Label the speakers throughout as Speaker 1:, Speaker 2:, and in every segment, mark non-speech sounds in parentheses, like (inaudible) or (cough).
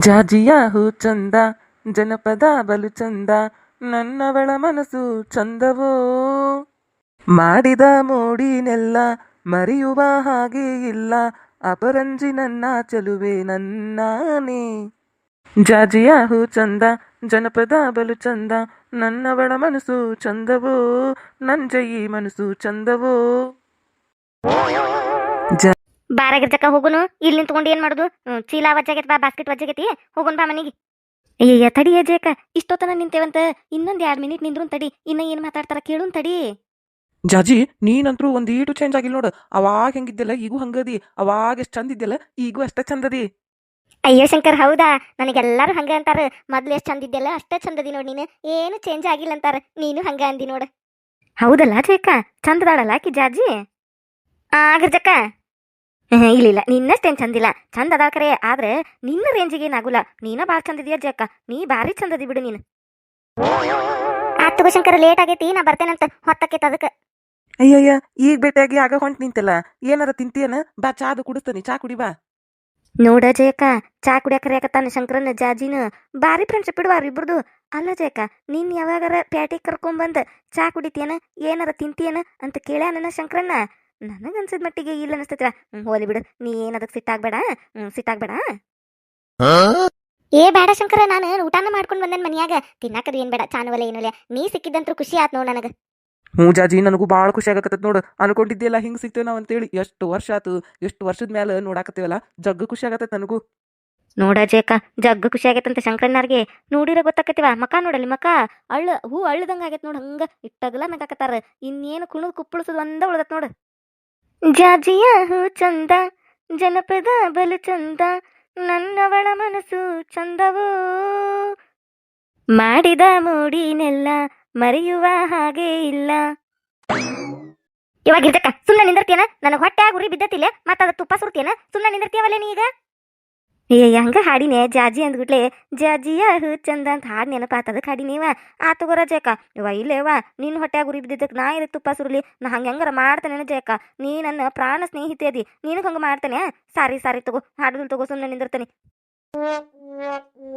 Speaker 1: ಜಾಜಿಯ ಹೂ ಚಂದ, ಜನಪದ ಬಲು ಚಂದ, ನನ್ನವಳ ಮನಸ್ಸು ಚಂದವೋ. ಮಾಡಿದ ಮೋಡಿನೆಲ್ಲ ಮರೆಯುವ ಹಾಗೆ ಇಲ್ಲ, ಅಪರಂಜಿ ನನ್ನ ಚೆಲುವೆ ನನ್ನಾನೇ. ಜಾಜಿಯ ಹೂ ಚಂದ, ಜನಪದ ಬಲು ಚಂದ, ನನ್ನವಳ ಮನಸ್ಸು ಚಂದವೋ. ನಂಜಯಿ ಮನಸ್ಸು ಚಂದವೋ.
Speaker 2: ಬಾರಾಗಿರ್ಜಕ್ಕ ಹೋಗುನು. ಇಲ್ಲಿ ನಿಂತ್ಕೊಂಡು ಏನ್ ಮಾಡುದು? ಚೀಲ ವಜ್ಜಾಗೈತಿ ಬಾ ಬಾಸ್ಕೆಟ್ ವಜ್ಜಾಗೈತಿ ಹೋಗುನ್ ಬಾ ಮನೆಗೆ. ಅಯ್ಯಯ್ಯ ತಡಿ ಅಜ್ಜಕ್ಕ ಇಷ್ಟೊತ್ತನ ನಿಂತೇವಂತ. ಇನ್ನೊಂದ್ ಎರಡ್ ಮಿನಿಟ್ ನಿಂದ್ರು ತಡಿ. ಇನ್ನ ಏನ್ ಮಾತಾಡ್ತಾರ ಕೇಳುನ್ ತಡಿ.
Speaker 1: ಜಾಜಿ ನೀನಂತರೂ ಒಂದೀಟು ಚೇಂಜ್ ಆಗಿಲ್ಲ ನೋಡು. ಅವಾಗ ಹೆಂಗಿದ್ದಿಲ್ಲ ಈಗೂ ಹಂಗದಿ. ಅವಾಗ ಎಷ್ಟು ಚಂದ ಇದ್ದಿಲ್ಲ ಈಗೂ ಅಷ್ಟೇ ಚಂದದಿ.
Speaker 2: ಅಯ್ಯೋ ಶಂಕರ್ ಹೌದಾ? ನನಗೆಲ್ಲಾರು ಹಂಗ ಅಂತಾರ. ಮೊದ್ಲು ಎಷ್ಟ್ ಚಂದ ಇದ್ದೆಲ್ಲ ಅಷ್ಟೇ ಚಂದದಿ ನೋಡ್ ನೀನು. ಏನು ಚೇಂಜ್ ಆಗಿಲ್ಲ ಅಂತಾರ. ನೀನು ಹಂಗ ಅಂದಿ ನೋಡ್. ಹೌದಲ್ಲ ಜೇಕ ಚಂದದಾಳಲ್ಲ ಆಕಿ ಜಾಜಿ? ಆಗಿರ್ಜಕ್ಕ ಇಲ್ಲ ಇಲ್ಲ ನಿನ್ನಷ್ಟೇನ್ ಚಂದಿಲ್ಲ ಚಂದ ಅದಾಳ ಕರೆ. ಆದ್ರೆ ನಿನ್ನ ರೇಂಜಿಗೆ ಏನಾಗುಲ್ಲ ನೀನ ಬಾಳ್ ಚಂದ ಇದೀಯ ಜಕ್ಕ ನೀ ಬಾರಿ ಚಂದದಿ ಬಿಡು ನೀನು. ಆತು ಶಂಕರ ಲೇಟ್ ಆಗೈತಿ. ನಾ ಬರ್ತೇನಂತ ಹೊತ್ತಕ್ಕೆ ಅದಕ್ಕೆ.
Speaker 1: ಅಯ್ಯಯ್ಯ ಈಗ ಭೇಟಿಯಾಗಿ ಆಗ ಹೊಂಟ್ ನಿಂತಲ್ಲ. ಏನಾರ ತಿಂತೀಯನ? ಬಾ ಚಾದು ಕುಡಿಸ್ತಾನೆ. ಚಾ ಕುಡಿ ಬಾ.
Speaker 2: ನೋಡ ಜಯಕ್ಕ ಚಾ ಕುಡಿಯಾಕ ತಾನ ಶಂಕರನ ಜಾಜಿನ ಬಾರಿ ಫ್ರೆಂಡ್ಶಿಪ್ ಇಡುವಾರ ಇಬ್ರದು. ಅಲ್ಲ ಜಯಕ್ಕ ನೀನ್ ಯಾವಾಗಾರ ಪ್ಯಾಟಿಗೆ ಕರ್ಕೊಂಬಂದ್ ಚಾ ಕುಡಿತೀಯನ? ಏನಾರ ತಿಂತೀಯನ? ಅಂತ ಕೇಳ್ಯಾನ ಶಂಕರನ್ನ. ನನಗನ್ಸಿದ ಮಟ್ಟಿಗೆ ಇಲ್ಲ ಅನಿಸ್ತೈತಿ ಹ್ಮ್. ಹೋಲಿ ಬಿಡು ನೀ ಏನ್ ಅದಕ್ಕೆ ಸಿಟ್ಟಾಗ್ಬೇಡ ಹ್ಮ್ ಸಿಟ್ಟಾಗ್ಬೇಡ ಏ ಬೇಡ ಶಂಕರ ನಾನು ಊಟನ ಮಾಡ್ಕೊಂಡು ಬಂದನ್ ಮನ್ಯಾಗ. ತಿನ್ನಕದು ಏನ್ ಬೇಡ ಚಾನುವಲೆ ಏನೋ ನೀ ಸಿಕ್ಕಿದ್ದಂತೂ ಖುಷಿ ಆತ್ ನೋಡ್ ನನಗ.
Speaker 1: ಹ್ಞೂ ಜಾಜಿ ನನಗೂ ಭಾಳ ಖುಷಿ ಆಗಕತ್ತದ ನೋಡು. ಅನ್ಕೊಂಡಿದ್ದೆಲ್ಲ ಹಿಂಗ್ ಸಿಗ್ತೇವೆ ನಾವು ಅಂತೇಳಿ. ಎಷ್ಟು ವರ್ಷ ಆತು ಎಷ್ಟು ವರ್ಷದ ಮೇಲೆ ನೋಡಾಕತ್ತೀವಲ್ಲ ಜಗ್ಗ ಖುಷಿ ಆಗತ್ತೆ ನನಗೂ.
Speaker 2: ನೋಡ ಜೇಕ ಜಗ್ಗ ಖುಷಿ ಆಗೈತಂತ ಶಂಕರಣ್ಣಾರ್ಗೆ. ನೋಡಿರ ಗೊತ್ತಾಕತಿವ ಮಕ ನೋಡಲಿ ಮಕ. ಅಳ್ಳ ಹೂ ಅಳ್ಳದಂಗ ಆಗೈತೆ ನೋಡ್ ಹಂಗ ಇಟ್ಟಗಲ ನಗಾಕತ್ತಾರ. ಇನ್ನೇನು ಕುಣದ್ ಕುಪ್ಪಳಿಸೋದು ಒಂದ ಉಳದತ್ ನೋಡು. ಜಾಜಿಯ ಹೂ ಚಂದ, ಜನಪದ ಬಲು ಚಂದ, ನನ್ನವಳ ಮನಸ್ಸು ಚಂದವೋ. ಮಾಡಿದ ಮೂಡಿನೆಲ್ಲ ಮರೆಯುವ ಹಾಗೆ ಇಲ್ಲ. ಇವಾಗ ಸುಮ್ಮನೆ ನಿಂದಿರ್ತೀಯನ? ನನಗೆ ಹೊಟ್ಟೆ ಉರಿ ಬಿದ್ದತಿಲ್ಲ ಮತ್ತ ಅದ ತುಪ್ಪ ಸುರ್ತೀಯನ ಸುಮ್ಮನೆ ನಿಂದಿರ್ತೀಯವಲ್ಲ ನೀ ಈಗ ಏ ಹಂಗ ಹಾಡಿನೇ? ಜಾಜಿ ಅಂದ್ಬಿಟ್ಲೆ ಜಾಜಿಯ ಹೂ ಚಂದ ಅಂತ ಹಾಡು ನೆನಪಾತ ಅದಕ್ಕೆ ಹಾಡಿನೇವ ಆ ತಗೋರ ವಾ ಇವ ಇಲ್ಲೇವ ನಿನ್ನ ಹೊಟ್ಟೆ ಉರಿ ಬಿದ್ದಿದ್ದಕ್ಕೆ ನಾ ಇರ ತುಪ್ಪ ಸುರುಳಿ ನಾ ಹಂಗೆ ಹೆಂಗಾರ ಮಾಡ್ತಾನೆ ಜಯಕ ನೀ ನನ್ನ ಪ್ರಾಣ ಸ್ನೇಹಿತೆ ಅದಿ ನೀನು ಹಂಗೆ ಮಾಡ್ತಾನೆ ಸಾರಿ ಸಾರಿ ತಗೋ ಹಾಡುದ್ ತಗೋ ಸುಮ್ಮನೆ ನಿಂದಿರ್ತಾನೆ.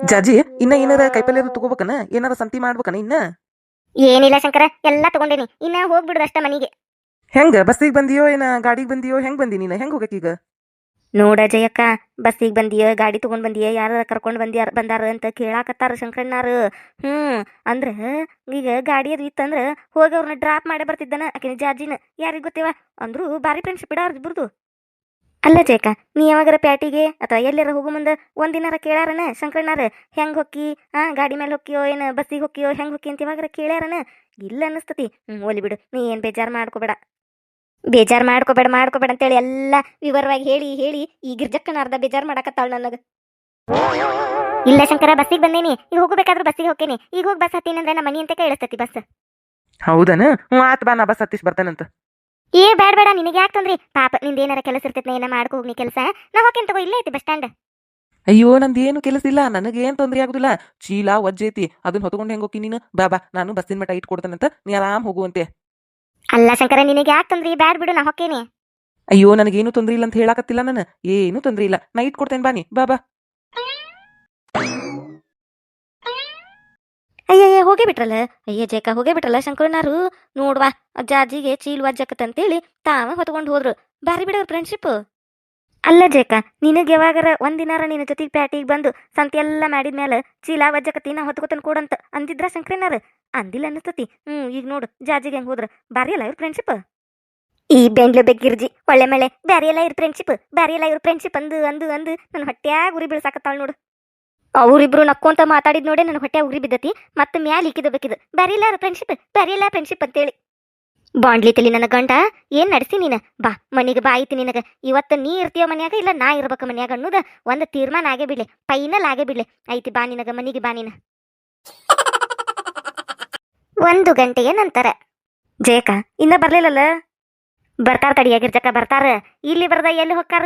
Speaker 1: ಜಾಜಿ ಇನ್ನ ಏನಾರ ಕೈಪಲ್ಯ ತಗೋಬೇಕನ? ಏನಾರ ಸಂತಿ ಮಾಡ್ಬೇಕನ ಇನ್ನ?
Speaker 2: ಏನಿಲ್ಲ ಶಂಕರ ಎಲ್ಲ ತಗೊಂಡೇನಿ ಇನ್ನ ಹೋಗ್ಬಿಡುದಷ್ಟ ಮನೆಗೆ.
Speaker 1: ಹೆಂಗ ಬಸ್ಸಿಗೆ ಬಂದಿಯೋ ಏನ ಗಾಡಿಗೆ ಬಂದಿಯೋ ಹೆಂಗ್ ಬಂದಿ ನೀನು? ಹೆಂಗ್ ಹೋಗಕ್ಕೀಗ
Speaker 2: ನೋಡ ಜಯಕ್ಕ, ಬಸ್ಸಿಗೆ ಬಂದಿಯ, ಗಾಡಿ ತಗೊಂಡ್ ಬಂದಿಯ ಯಾರು ಕರ್ಕೊಂಡು ಬಂದ್ಯಾರ, ಬಂದಾರ ಅಂತ ಕೇಳಾಕತ್ತಾರ ಶಂಕರಣ್ಣಾರ. ಹ್ಮ್, ಅಂದ್ರ ಈಗ ಗಾಡಿ ಅದು ಇತ್ತಂದ್ರ ಹೋಗಿ ಅವ್ರನ್ನ ಡ್ರಾಪ್ ಮಾಡಿ ಬರ್ತಿದ್ದಾನ ಆಕಿನ ಜಾಜಿನ ಯಾರಿಗೆ ಗೊತ್ತೇವ? ಅಂದ್ರು ಬಾರಿ ಫ್ರೆಂಡ್ಶಿಪ್ ಇಡಾರ ಇಬ್ರದು. ಅಲ್ಲ ಜಯಕ ನೀ ಯಾವಾಗಾರ ಪ್ಯಾಟಿಗೆ ಅಥವಾ ಎಲ್ಲಾರ ಹೋಗು ಮುಂದ ಒಂದಿನಾರ ಕೇಳಾರನ ಶಂಕರಣ್ಣಾರ? ಹೆಂಗ್ ಹೊಕ್ಕಿ? ಆ, ಗಾಡಿ ಮೇಲೆ ಹೊಕ್ಕಿಯೋ, ಏನ ಬಸ್ಸಿಗೆ ಹೊಕ್ಕಿಯೋ, ಹೆಂಗ್ ಹೊಕ್ಕಿ ಅಂತ ಯಾವಾಗರ ಕೇಳ್ಯಾರನ? ಇಲ್ಲ ಅನ್ನಿಸ್ತತಿ ಹ್ಞೂ ಓಲಿ ಬಿಡು, ನೀ ಏನ್ ಬೇಜಾರು ಮಾಡ್ಕೋಬೇಡ. ಬೇಜಾರ್ ಮಾಡ್ಕೋಬೇಡ ಮಾಡ್ಕೋಬೇಡ ಅಂತೇಳಿ ಎಲ್ಲ ವಿವರವಾಗಿ ಹೇಳಿ ಹೇಳಿ ಈ ಗಿರ್ಜಕ್ಕನ ಅರ್ಧ ಬೇಜಾರ್ ಮಾಡಕತ್ತಾಳ ನನಗೆ. ಇಲ್ಲ ಶಂಕರ ಬಸ್ಸಿಗೆ ಬಂದೇನಿ. ಈಗ ಹೋಗಬೇಕಾದ್ರೂ ಬಸ್ಸಿಗೆ ಹೋಗ್ತೇನೆ ಈಗ ಹೋಗಿ ಬಸ್ ಹತ್ತೀನಿ ಅಂದ್ರೆ ನಮ್ಮ ಮನಿ ಅಂತ ಕೇಳಿಸ್ತತಿ ಬಸ್.
Speaker 1: ಹೌದನ? ಆತ್ ಬಾ ನಾ ಬಸ್ ಹತ್ತಿಸ್ ಬರ್ತಾನಂತ.
Speaker 2: ಏ ಬೇಡ ಬೇಡ ನಿನಗೆ ಯಾಕೆ ತೊಂದ್ರಿ? ಪಾಪ ನಿಂದ ಏನಾರ ಕೆಲಸ ಇರ್ತೈತೆ ಏನ ಮಾಡ್ಕೋ ಹೋಗ್ನಿ ಕೆಲಸ? ನಾ ಹೋಗ್ತೀನಿ ತಗೋ ಇಲ್ಲೇ ಐತಿ ಬಸ್ ಸ್ಟ್ಯಾಂಡ್.
Speaker 1: ಅಯ್ಯೋ ನಂದೇನು ಕೆಲಸ ಇಲ್ಲ. ನನಗೇನ್ ತೊಂದ್ರೆ ಆಗುದಿಲ್ಲ. ಚೀಲ ಒಜ್ಜೈತಿ ಅದನ್ನ ಹೊತ್ಕೊಂಡು ಹೆಂಗ್ ಹೋಗಿ ನೀನು? ಬಾ ಬಾ. ನಾನು ಬಸ್ಸಿನ ಮಟ್ಟ ಇಟ್ಕೊಡ್ತಾನಂತ. ನೀ ಆರಾಮ್ ಹೋಗುವಂತೆ
Speaker 2: ಅಲ್ಲ ಶಂಕರ ನಿನಗೆ ಯಾಕೆ ತಂದ್ರಿ? ಬ್ಯಾಡ್ ಬಿಡು ನಾ ಹೊಕ್ಕೇನಿ.
Speaker 1: ಅಯ್ಯೋ ನನಗೇನು ತೊಂದ್ರೆ ಇಲ್ಲ ಅಂತ ಹೇಳಾಕತ್ತಿಲ್ಲ ನಾನು. ಏನು ತೊಂದ್ರೆ ಇಲ್ಲ. ನಾ ಇಟ್ಕೊಡ್ತೇನೆ ಬಾನಿ ಬಾ ಬಾ
Speaker 2: ಅಯ್ಯಯ್ಯ ಹೋಗೇ ಬಿಟ್ರಲ್ಲ? ಅಯ್ಯ ಜೇಕ ಹೋಗೇ ಬಿಟ್ರಲ್ಲ ಶಂಕರನಾರು ನೋಡ್ವಾ ಅಜ್ಜಾಜಿಗೆ ಚೀಲ್ವಾ ಅಂತೇಳಿ ತಾವ ಹೊತ್ಕೊಂಡು ಹೋದ್ರು. ಬಾರಿ ಬಿಡವ್ರ ಫ್ರೆಂಡ್ಶಿಪ್ ಅಲ್ಲ ಜೇಕ ನಿನಗೆ ಯಾವಾಗಾರ ಒಂದಿನಾರ ನಿನ್ನ ಜೊತೆಗೆ ಪ್ಯಾಟಿಗೆ ಬಂದು ಸಂತೆ ಎಲ್ಲ ಮಾಡಿದ್ಮೇಲೆ ಚೀಲ ವಜ್ಜಕತಿ ನಾ ಹೊತ್ಕೊತನ್ ಕೊಡಂತ ಅಂದಿದ್ರ ಸಂಕ್ರೇನಾರ ಅಂದಿಲ್ಲ ಅನ್ನಿಸ್ತತಿ. ಹ್ಮ್, ಈಗ ನೋಡು, ಜಾಜಿಗೆ ಹೆಂಗ್ ಹೋದ್ರ? ಬಾರಿ ಅಲ್ಲ ಇವ್ರ ಫ್ರೆಂಡ್ಶಿಪ್ ಈ ಬೆಂಗ್ಳು ಬೆಗ್ಗಿರ್ಜಿ ಒಳ್ಳೆ ಮಳೆ ಬ್ಯಾರಿ ಎಲ್ಲ ಇವ್ರ ಫ್ರೆಂಡ್ಶಿಪ್ ಬ್ಯಾರಿ ಎಲ್ಲ ಇವ್ರ ಫ್ರೆಂಡ್ಶಿಪ್ ಅಂದು ಅಂದು ಅಂದು ನನ್ನ ಹೊಟ್ಯಾಗ ಉರಿ ಬೀಳ್ಸಾಕತ್ತಾಳ ನೋಡು. ಅವರಿಬ್ರು ನಕ್ಕೊಂತ ಮಾತಾಡಿದ್ ನೋಡೇ ನನ್ನ ಹೊಟ್ಟೆ ಉರಿ ಬಿದ್ದತಿ, ಮತ್ತೆ ಮ್ಯಾಲ ಇಕ್ಕಿದ ಬ್ಯಾರಿಯಲ್ಲ ಇವ್ರ ಫ್ರೆಂಡ್ಶಿಪ್ ಬ್ಯಾರಿಲ್ಲ ಫ್ರೆಂಡ್ಶಿಪ್ ಅಂತೇಳಿ. ಬಾಂಡ್ಲಿ ತಲಿ ನನ್ನ ಗಂಡ, ಏನ್ ನಡೆಸಿ ನೀನ? ಬಾ, ಮನಿಗೆ ಬಾ ಐತಿ ನಿನಗ. ಇವತ್ತು ನೀ ಇರ್ತೀಯ ಮನ್ಯಾಗ ಇಲ್ಲ ನಾ ಇರ್ಬೇಕು ಮನ್ಯಾಗ ಅನ್ನೋದ ಒಂದು ತೀರ್ಮಾನ ಆಗೇ ಬಿಡ್ಲಿ ಫೈನಲ್ ಆಗೇ ಬಿಡ್ಲಿ. ಐತಿ ಬಾ ನಿನಗ, ಮನಿಗೆ ಬಾ ನೀನ. ಒಂದು ಗಂಟೆಯ ನಂತರ. ಜಯಕ ಇನ್ನ ಬರ್ಲಿಲ್ಲಲ್ಲ? ಬರ್ತಾರ ತಡಿಯಾಗಿರ್ಜಕ್ಕ ಬರ್ತಾರ. ಇಲ್ಲಿ ಬರ್ದ ಎಲ್ಲಿ ಹೋಗ್ತಾರ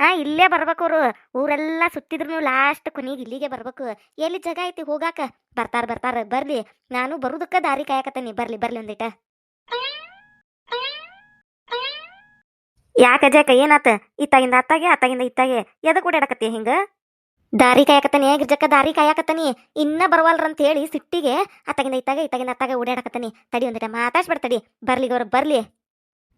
Speaker 2: ಹಾ, ಇಲ್ಲೇ ಬರ್ಬೇಕು ಅವ್ರು. ಊರೆಲ್ಲ ಸುತ್ತಿದ್ರು ಲಾಸ್ಟ್ ಕೊನೆಗೆ ಇಲ್ಲಿಗೆ ಬರ್ಬೇಕು. ಎಲ್ಲಿ ಜಗ ಐತಿ ಹೋಗಾಕ? ಬರ್ತಾರ ಬರ್ತಾರ. ಬರ್ಲಿ, ನಾನು ಬರುದಕ್ಕ ದಾರಿ ಕಾಯಕತ್ತೀನಿ. ಬರ್ಲಿ ಬರ್ಲಿ ಒಂದಿಟ. ಯಾಕ ಏನಾತ? ಇತ್ತಾಗಿಂದ ಅತ್ತಾಗೆ ಅತ್ತಾಗಿಂದ ಇತ್ತಾಗೆ, ಎದಕ್ ಓಡಾಡಕತ್ತಿ ಹಿಂಗ? ದಾರಿ ಕಾಯಕತ್ತಾನೆ ಗಿರ್ಜಕ್ಕ, ದಾರಿ ಕಾಯಕತ್ತಾನಿ, ಇನ್ನ ಬರವಲ್ರಂತ ಹೇಳಿ ಸಿಟ್ಟಿಗೆ ಅತ್ತಾಗಿಂದ ಇತ್ತಾಗ ಇತ್ತಾಗಿಂದ ಅತ್ತಾಗ ಓಡಾಡಕತ್ತಾನಿ. ತಡಿ ಒಂದಿಟ ಮಾತಾಡ್ಸ್ಬೇಡ ತಡಿ. ಬರ್ಲಿ ಗೌರ, ಬರ್ಲಿ.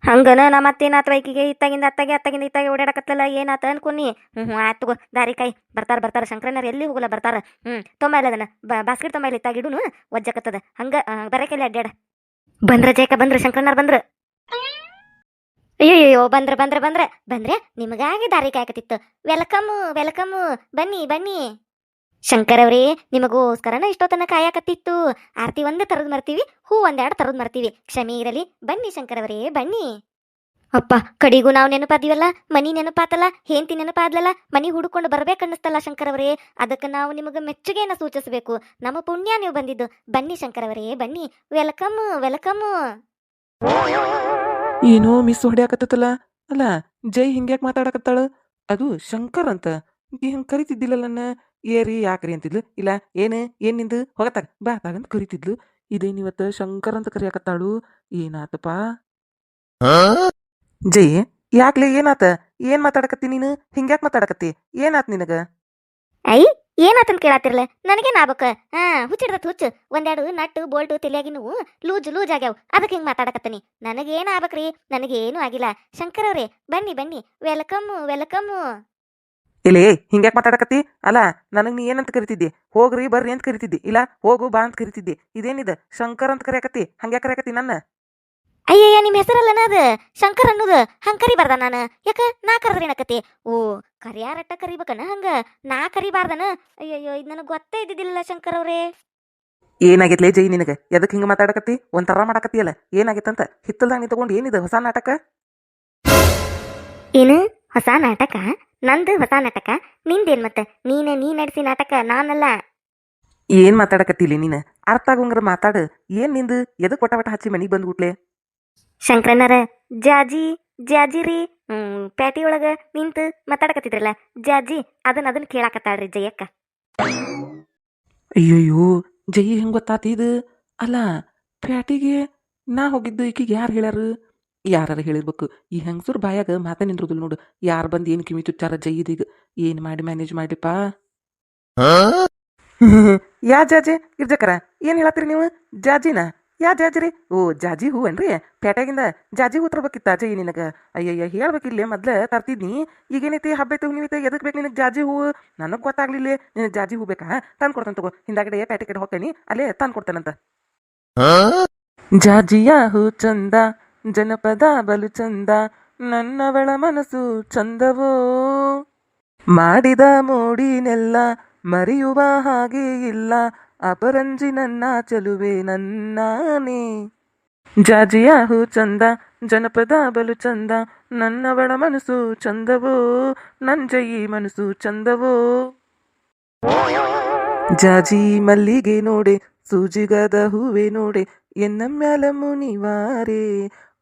Speaker 2: ಹಂಗನ ನಾ ಮತ್ತೇನಾತ ಈಕಿಗೆ ಇತ್ತಾಗಿಂದ ಅತ್ತಾಗೆ ಅತ್ತಾಗಿಂದ ಇತ್ತಾಗೆ ಓಡಾಡಕತ್ತಲ್ಲ, ಏನಾತ ಅನ್ಕೊನಿ. ಹ್ಞೂ ಹ್ಞೂ ಆಯ್ತು ತಗೋ, ದಾರಿ ಕಾಯಿ. ಬರ್ತಾರ ಬರ್ತಾರ ಶಂಕರನ್ನ ಎಲ್ಲಿ ಹೋಗಲ್ಲ, ಬರ್ತಾರ. ಹ್ಞೂ ತೊಂಬ ಇಲ್ಲ ಅದನ್ನ ಬಾಸ್ಕೆಟ್ ತೊಂಬ ಇಲ್ಲ ಇತ್ತಾಗಿಡುನು ಒಜ್ಜಕತ್ತದ. ಹಂಗ ಬರಕೆಲ್ಲ ಅಡ್ಡಾಡ ಬಂದ್ರ ಜೇಕ ಬಂದ್ರ ಶಂಕರನ್ನ ಬಂದ್ರ. ಅಯ್ಯಯ್ಯೋ, ಬಂದ್ರ ಬಂದ್ರ ಬಂದ್ರ, ಬಂದ್ರೆ ನಿಮಗಾಗಿ ದಾರಿ ಕಾಯಕತ್ತಿತ್ತು. ವೆಲ್ಕಮ್ ವೆಲ್ಕಮ್, ಬನ್ನಿ ಬನ್ನಿ. ಶಂಕರ್ ಅವ್ರೇ, ನಿಮಗೋಸ್ಕರನ ಇಷ್ಟೊತ್ತನ ಕಾಯಕತ್ತಿತ್ತು. ಆರ್ತಿ ಒಂದೇ ತರದ್ ಮರ್ತೀವಿ, ಹೂ ಒಂದೆರಡು ತರದ್ ಮರ್ತೀವಿ. ಕ್ಷಮೆ ಇರಲಿ, ಬನ್ನಿ ಶಂಕರ್ ಬನ್ನಿ. ಅಪ್ಪ, ಕಡಿಗೂ ನಾವು ನೆನಪಾದೀವಲ್ಲ, ಮನಿ ನೆನಪಾತಲ್ಲ ಹೇಂತಿ ನೆನಪಾದ್ಲಲ್ಲ, ಮನಿ ಹುಡುಕೊಂಡು ಬರ್ಬೇಕನ್ನಿಸ್ತಲ್ಲ ಶಂಕರ್ ಅವರೇ. ಅದಕ್ಕೆ ನಾವು ನಿಮಗೆ ಮೆಚ್ಚುಗೆಯನ್ನು ಸೂಚಿಸಬೇಕು. ನಮ್ಮ ಪುಣ್ಯ ನೀವು ಬಂದಿದ್ದು. ಬನ್ನಿ ಶಂಕರ್ ಅವರೇ, ಬನ್ನಿ. Welcome welcome.
Speaker 1: ಏನೋ ಮಿಸ್ ಹೊಡ್ಯಾಕತ್ತಲ್ಲ ಅಲ್ಲ ಜೈ ಹಿಂಗ್ಯಾಕ್ ಮಾತಾಡಕತ್ತಾಳ? ಅದು ಶಂಕರ್ ಅಂತ. ಹಿಂಗ್ ಕರಿತಿದ್ದಿಲ್ಲ ನನ್ನ? ಏರಿ ಯಾಕ್ರಿ ಅಂತಿದ್ಲು? ಇಲ್ಲ ಏನು ಏನ್ ನಿಂದು? ಹೋಗತ್ತಾಗ ಬಾ ತಾಗಂತ ಕರಿತಿದ್ಲು. ಇದೇನಿವತ್ತ ಶಂಕರ್ ಅಂತ ಕರಿಯಾಕತ್ತಾಳು? ಏನಾತಪ್ಪ ಜೈ ಯಾಕ್ಲೆ ಏನಾತ? ಏನ್ ಮಾತಾಡಕತ್ತಿ ನೀನು? ಹಿಂಗ್ಯಾಕ್ ಮಾತಾಡಕತ್ತಿ? ಏನಾತ್ ನಿನಗ?
Speaker 2: ಐ ಏನಾತನ್ ಕೇಳತ್ತಿರ್ಲ ನನಗೇನು ಆಗ್ಬೇಕ? ಹಾ ಹುಚ್ಚಿಡ್ದತ್ ಹುಚ್ಚು. ಒಂದೆರಡು ನಟ್ಟು, ಬೋಲ್ಟು ತಲೆಯಾಗಿನವು ಲೂಜ್ ಲೂಜ್ ಆಗ್ಯಾವ. ಅದಕ್ಕೆ ಹಿಂಗ್ ಮಾತಾಡಕತ್ತೀನಿ. ನನಗೇನು ಆಗ್ಬೇಕ್ರಿ? ನನಗೇನು ಆಗಿಲ್ಲ. ಶಂಕರ್ ಅವ್ರೆ, ಬನ್ನಿ ಬನ್ನಿ. ವೆಲ್ಕಮ್ ವೆಲ್ಕಮ್
Speaker 1: ಇಲ್ಲಿ ಹಿಂಗ್ಯಾಕ್ ಮಾತಾಡಕತ್ತಿ? ಅಲ್ಲ, ನನಗ್ ನೀ ಏನಂತ ಕರಿತಿದ್ದಿ? ಹೋಗ್ರಿ, ಬರ್ರಿ ಅಂತ ಕರಿತಿದ್ದಿ. ಇಲ್ಲ, ಹೋಗು ಬಾ ಅಂತ ಕರಿತಿದ್ದಿ. ಇದೇನಿದ? ಶಂಕರ್ ಅಂತ ಕರೆಯಕತ್ತಿ? ಹಂಗ್ಯಾಕ್ ಕರೆಯಕತ್ತಿ ನನ್ನ?
Speaker 2: ಅಯ್ಯಯ್ಯ ನಿಮ್ಮ ಹೆಸರಲ್ಲನ ಅದು? ಶಂಕರ್ ಅನ್ನೋದು? ಹಂಗೆ ಕರಿಬಾರ್ದ ನಾನು? ಯಾಕ? ನಾ ಕರೆದ್ರೆ ಏನಕತಿ ಓ ಕರಿಯಾರಟ್ಟ ಕರಿಬೇಕನ ಹಂಗ? ನಾ ಕರಿಬಾರ್ದನ? ಅಯ್ಯಯ್ಯೋ ಇದು ನನಗೆ ಗೊತ್ತೇ ಇದ್ದಿದ್ದಿಲ್ಲ ಶಂಕರ್ ಅವರೇ.
Speaker 1: ಏನಾಗೈತ್ಲೇ ಜೈ ನಿನಗೆ? ಎದಕ್ಕೆ ಹಿಂಗೆ ಮಾತಾಡಕತ್ತಿ? ಒಂಥರ ಮಾಡಕತ್ತಿಯಲ್ಲ? ಏನಾಗೈತಂತ ಹಿತ್ತಲ್ದಾಗ ನಿಂತ್ಕೊಂಡು ತಗೊಂಡು ಏನಿದೆ ಹೊಸ ನಾಟಕ?
Speaker 2: ಏನು? ಹೊಸ ನಾಟಕ? ನಂದು ಹೊಸ ನಾಟಕ? ನಿಂದೇನ್ ಮತ್ತೆ? ನೀನೆ ನೀ ನಡೆಸಿ ನಾಟಕ? ನಾನಲ್ಲ.
Speaker 1: ಏನ್ ಮಾತಾಡಕತ್ತಿಲಿ ನೀನು? ಅರ್ಥ ಆಗೋಂಗ್ರ ಮಾತಾಡು. ಏನ್ ನಿಂದು? ಎದಕ್ಕೆ ಒಟ ಒಟ ಹಚ್ಚಿ ಮನೆಗೆ ಬಂದ್ಬಿಟ್ಲೆ?
Speaker 2: ಶಂಕರಣ್ಣರ ಜಾಜಿ ಜಾಜಿ ರೀ ಹ್ಮ್ ಪ್ಯಾಟಿ ಒಳಗ ನಿಂತು ಮಾತಾಡಕತ್ತಿದ್ರಲ್ಲ ಜಾಜಿ ಅದನ್ನ ಅದನ್ನ ಕೇಳಾಕತ್ತಾಳ್ರಿ ಜಯಕ್ಕ.
Speaker 1: ಅಯ್ಯಯ್ಯೋ ಜೈ ಹೆಂಗ್ ಗೊತ್ತಾತಿ ಇದು? ಅಲ್ಲ ಪ್ಯಾಟಿಗೆ ನಾ ಹೋಗಿದ್ದು ಈಕಿಗೆ ಯಾರು ಹೇಳ್ಯಾರು? ಯಾರು ಹೇಳಿರ್ಬೇಕು ಈ ಹೆಂಗಸರು ಬಾಯಾಗ ಮಾತ ನಿಂದ್ರದಿಲ್ಲ ನೋಡು ಯಾರು ಬಂದು ಏನು ಕಿವಿ ಚುಚ್ಚಾರ ಜೈದೀಗ ಏನು ಮಾಡಿ ಮ್ಯಾನೇಜ್ ಮಾಡಿಪ್ಪ (laughs) ಯಾ ಜಾಜಿ ಇರ್ಜಕರ ಏನು ಹೇಳತ್ತೀರಿ ನೀವು? ಜಾಜಿನ? ಯಾ ಜಾಜಿರಿ ಓ, ಜಾಜಿ ಹೂ ಏನ್ರಿ? ಪೇಟೆಗಿಂದ ಜಾಜಿ ಹೂ ತರ್ಬೇಕಿತ್ತ ಜೈ ನಿನಗ. ಅಯ್ಯಯ್ಯ, ಹೇಳ್ಬೇಕಿಲ್ಲ, ಮೊದ್ಲ ತರ್ತಿದ್ನಿ. ಈಗೇನೈತಿ, ಹಬ್ಬ ಐತಿ ಹುಣ್ಣಿಮೆ ಎದಕ್ ಬೇಕು ನಿನಗೆ ಜಾಜಿ ಹೂ? ನನಗೆ ಗೊತ್ತಾಗ್ಲಿಲ್ಲ. ನಿನಗೆ ಜಾಜಿ ಹೂ ಬೇಕಾ? ತಂದು ಕೊಡ್ತಾನೆ ತಗೋ. ಹಿಂದಾಗಡೆ ಪೇಟೆ ಕಡೆ ಹೋಗ್ತೇನೆ, ಅಲ್ಲೇ ತಂದು ಕೊಡ್ತಾನಂತ. ಜಾಜಿಯ ಹೂ ಚಂದ, ಜನಪದ ಬಲು ಚಂದ, ನನ್ನವಳ ಮನಸ್ಸು ಚಂದವೋ? ಮಾಡಿದ ಮೋಡಿನೆಲ್ಲ ಮರೆಯುವ ಹಾಗೆ ಇಲ್ಲ. ಅಪರಂಜಿ ನನ್ನ ಚಲುವೆ ನನ್ನಾನೇ ಜಾಜಿಯ ಹೂ ಚಂದ ಜನಪದ ಬಲು ಚಂದ ನನ್ನವಳ ಮನಸ್ಸು ಚಂದವೋ ನಂಜಯಿ ಮನಸ್ಸು ಚಂದವೋ ಜಾಜಿ ಮಲ್ಲಿಗೆ ನೋಡೆ ಸೂಜಿಗದ ಹೂವೆ ನೋಡೆ ಎನ್ನ ಮ್ಯಾಲ ಮುನಿವಾರೆ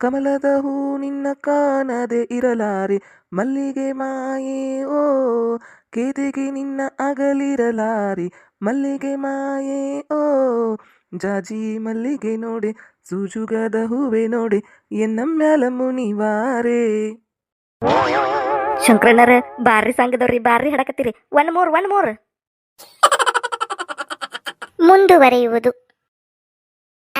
Speaker 1: ಕಮಲದ ಹೂ ನಿನ್ನ ಕಾಣದೆ ಇರಲಾರೆ. ಮಲ್ಲಿಗೆ ಮಾಯೆ ಓ ಕೇದಿಗೆ ನಿನ್ನ ಅಗಲಿರಲಾರಿ. ಮಲ್ಲಿಗೆ ಮಾಯೆ ಓ ಜಾಜಿ ಮಲ್ಲಿಗೆ ನೋಡೆ ಸುಜುಗದ ಹೂವೆ ನೋಡೆ ಎನ್ನ ಮ್ಯಾಲ ಮುನಿವಾರೆ.
Speaker 2: ಶಂಕರಣ್ಣರ ಬಾರಿ ಸಂಘದವ್ರಿ ಬಾರಿ ಹಡಕತ್ತೀರಿ. One more one more. (laughs) ಮುಂದುವರಿಯುವುದು.